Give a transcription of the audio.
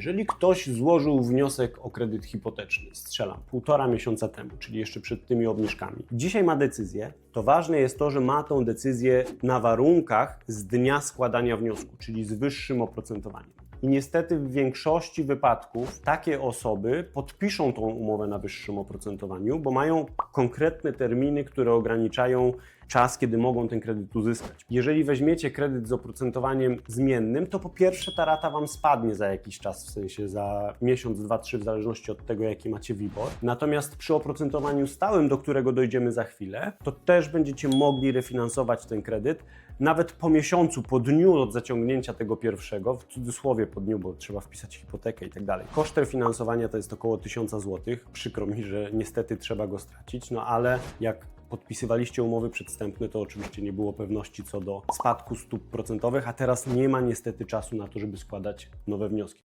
Jeżeli ktoś złożył wniosek o kredyt hipoteczny, strzelam, półtora miesiąca temu, czyli jeszcze przed tymi obniżkami, dzisiaj ma decyzję, to ważne jest to, że ma tą decyzję na warunkach z dnia składania wniosku, czyli z wyższym oprocentowaniem. I niestety w większości wypadków takie osoby podpiszą tą umowę na wyższym oprocentowaniu, bo mają konkretne terminy, które ograniczają czas, kiedy mogą ten kredyt uzyskać. Jeżeli weźmiecie kredyt z oprocentowaniem zmiennym, to po pierwsze ta rata Wam spadnie za jakiś czas, w sensie za miesiąc, dwa, trzy, w zależności od tego, jaki macie WIBOR. Natomiast przy oprocentowaniu stałym, do którego dojdziemy za chwilę, to też będziecie mogli refinansować ten kredyt, nawet po miesiącu, po dniu od zaciągnięcia tego pierwszego, w cudzysłowie po dniu, bo trzeba wpisać hipotekę i tak dalej. Koszt refinansowania to jest około 1000 zł. Przykro mi, że niestety trzeba go stracić, no ale jak podpisywaliście umowy przedstępne, to oczywiście nie było pewności co do spadku stóp procentowych, a teraz nie ma niestety czasu na to, żeby składać nowe wnioski.